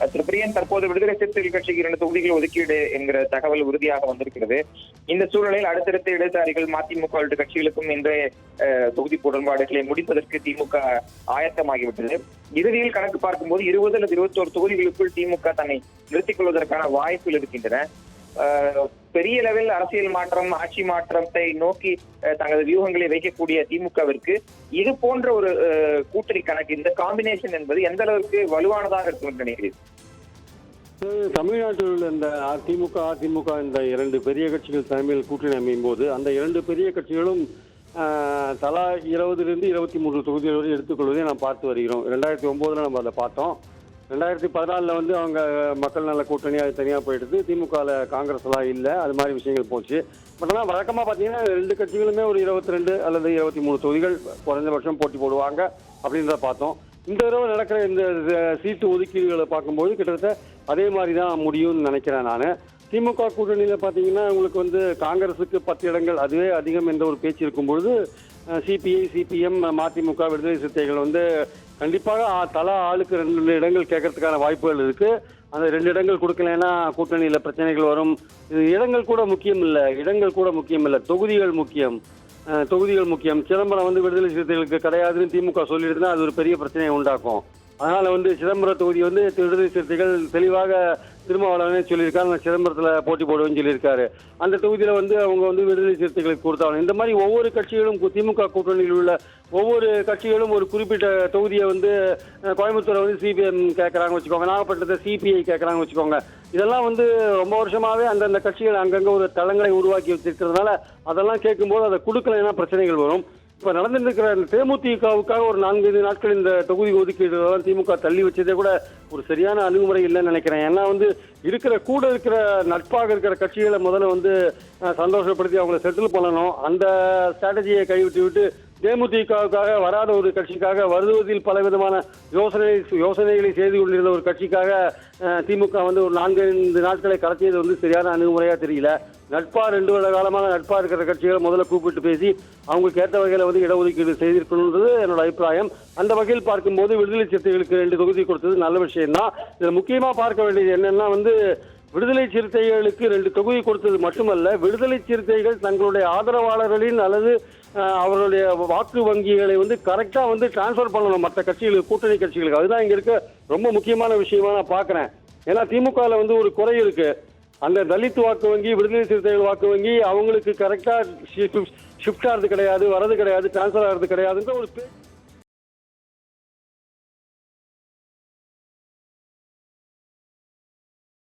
திரு பிரியன் தற்போது விடுதலை சிறுத்தைகள் கட்சிக்கு இரண்டு தொகுதிகள் ஒதுக்கீடு என்கிற தகவல் உறுதியாக வந்திருக்கிறது. இந்த சூழலில் அடுத்தடுத்த இடதுசாரிகள் மதிமுக உள்ளிட்ட கட்சிகளுக்கும் இன்றைய தொகுதி உடன்பாடுகளை முடிப்பதற்கு திமுக ஆயத்தமாகிவிட்டது. இறுதியில் கணக்கு பார்க்கும்போது இருபது அல்லது இருபத்தோரு தொகுதிகளுக்குள் திமுக தன்னை நிறுத்திக் கொள்வதற்கான வாய்ப்புகள் இருக்கின்றன. பெரிய லெவல் அரசியல் மாற்றம் ஆட்சி மாற்றத்தை நோக்கி தங்களது வியூகங்களை வைக்கக்கூடிய திமுகவிற்கு இது போன்ற ஒரு கூட்டணி கணக்கு இந்த காம்பினேஷன் என்பது எந்த அளவுக்கு வலுவானதாக இருக்கும் என்று நினைக்கிறீர்கள்? தமிழ்நாட்டில் உள்ள இந்த திமுக அதிமுக இந்த இரண்டு பெரிய கட்சிகள் தலைமையில் கூட்டணி அமையும் போது அந்த இரண்டு பெரிய கட்சிகளும் ஆஹ், தலா இருபதுலேருந்து இருபத்தி மூன்று தொகுதிகள் வரை எடுத்துக்கொள்வதை நாம் பார்த்து வருகிறோம். ரெண்டாயிரத்தி ஒம்போதில் நம்ம அதை பார்த்தோம். ரெண்டாயிரத்தி பதினாலில் வந்து அவங்க மக்கள் நல கூட்டணி அது தனியாக போயிடுது. திமுகவில் காங்கிரஸ்லாம் இல்லை. அது மாதிரி விஷயங்கள் போச்சு. பட் ஆனால் வழக்கமாக பார்த்தீங்கன்னா ரெண்டு கட்சிகளுமே ஒரு இருபத்தி ரெண்டு அல்லது இருபத்தி மூணு தொகுதிகள் குறைஞ்சபட்சம் போட்டி போடுவாங்க அப்படின்றத பார்த்தோம். இந்த தடவை நடக்கிற இந்த சீட்டு ஒதுக்கீடுகளை பார்க்கும்போது கிட்டத்தட்ட அதே மாதிரி தான் முடியும்னு நினைக்கிறேன் நான். திமுக கூட்டணியில் பார்த்தீங்கன்னா உங்களுக்கு வந்து காங்கிரஸுக்கு பத்து இடங்கள் அதுவே அதிகம் என்ற ஒரு பேச்சு இருக்கும்பொழுது சிபிஐ சிபிஎம் மதிமுக விடுதலை சிறுத்தைகள் வந்து கண்டிப்பாக ஆ- தலா ஆளுக்கு ரெண்டு ரெண்டு இடங்கள் கேட்கறதுக்கான வாய்ப்புகள் இருக்கு. அந்த ரெண்டு இடங்கள் கொடுக்கலைன்னா கூட்டணியில் பிரச்சனைகள் வரும். இது இடங்கள் கூட முக்கியம் இல்லை. இடங்கள் கூட முக்கியம் இல்லை. தொகுதிகள் முக்கியம். தொகுதிகள் முக்கியம். சிதம்பரம் வந்து விடுதலை சிறுத்தைகளுக்கு கிடையாதுன்னு திமுக சொல்லிடுதுன்னா அது ஒரு பெரிய பிரச்சனையை உண்டாக்கும். அதனால வந்து சிதம்பரம் தொகுதி வந்து விடுதலை சிறுத்தைகள் தெளிவாக திருமாவளவனே சொல்லியிருக்காரு. நான் சிதம்பரத்தில் போட்டி போடுவேன்னு சொல்லியிருக்காரு. அந்த தொகுதியில் வந்து அவங்க வந்து விடுதலை சிறுத்தைகளுக்கு கொடுத்தாங்க. இந்த மாதிரி ஒவ்வொரு கட்சிகளும் திமுக கூட்டணியில் உள்ள ஒவ்வொரு கட்சிகளும் ஒரு குறிப்பிட்ட தொகுதியை வந்து கோயம்புத்தூரை வந்து சிபிஎம் கேட்குறாங்க வச்சுக்கோங்க. நாகப்பட்டினத்தை சிபிஐ கேட்குறாங்க வச்சுக்கோங்க. இதெல்லாம் வந்து ரொம்ப வருஷமாகவே அந்தந்த கட்சிகள் அங்கங்கே ஒரு தளங்களை உருவாக்கி வச்சிருக்கிறதுனால அதெல்லாம் கேட்கும்போது அதை கொடுக்கலைன்னா பிரச்சனைகள் வரும். இப்போ நடந்துருக்கிற தேமுதிகவுக்காக ஒரு நான்கு நாட்கள் இந்த தொகுதி ஒதுக்கீடுலாம் திமுக தள்ளி வச்சதே கூட ஒரு சரியான அணுகுமுறை இல்லைன்னு நினைக்கிறேன். ஏன்னா வந்து இருக்கிற கூட இருக்கிற நட்பாக இருக்கிற கட்சிகளை முதல்ல வந்து சந்தோஷப்படுத்தி அவங்கள செட்டில் பண்ணணும். அந்த ஸ்ட்ராட்டஜியை கைவிட்டு விட்டு தேமுதிகவுக்காக வராத ஒரு கட்சிக்காக வருவதில் பலவிதமான யோசனை யோசனைகளை செய்து கொண்டிருந்த ஒரு கட்சிக்காக திமுக வந்து ஒரு நான்கு ஐந்து நாட்களை கடத்தியது வந்து சரியான அணுகுமுறையாக தெரியல. நட்பா ரெண்டு வருட காலமாக நட்பா இருக்கிற கட்சிகளை முதல்ல கூப்பிட்டு பேசி அவங்களுக்கு ஏற்ற வகையில் வந்து இடஒதுக்கீடு செய்திருக்கணுன்றது என்னோட அபிப்பிராயம். அந்த வகையில் பார்க்கும்போது விடுதலை சிறுத்தைகளுக்கு ரெண்டு தொகுதி கொடுத்தது நல்ல விஷயம்தான். இதில் முக்கியமாக பார்க்க வேண்டியது என்னென்னா வந்து விடுதலை சிறுத்தைகளுக்கு ரெண்டு தொகுதி கொடுத்தது மட்டுமல்ல விடுதலை சிறுத்தைகள் தங்களுடைய ஆதரவாளர்களின் அல்லது அவர்களுடைய வாக்கு வங்கிகளை வந்து கரெக்டாக வந்து டிரான்ஸ்ஃபர் பண்ணணும். மற்ற கட்சிகளுக்கு கூட்டணி கட்சிகளுக்கு. அதுதான் இங்கே இருக்க ரொம்ப முக்கியமான விஷயமா நான் பார்க்குறேன். ஏன்னா திமுகவில் வந்து ஒரு குறை இருக்குது அந்த தலித் வாக்கு வங்கி விடுதலை சிறுத்தைகள் வாக்கு வங்கி அவங்களுக்கு கரெக்டாக ஷிஃப்ட் ஆகிறது கிடையாது வரது கிடையாது டிரான்ஸ்ஃபர் ஆகிறது கிடையாதுன்ற ஒரு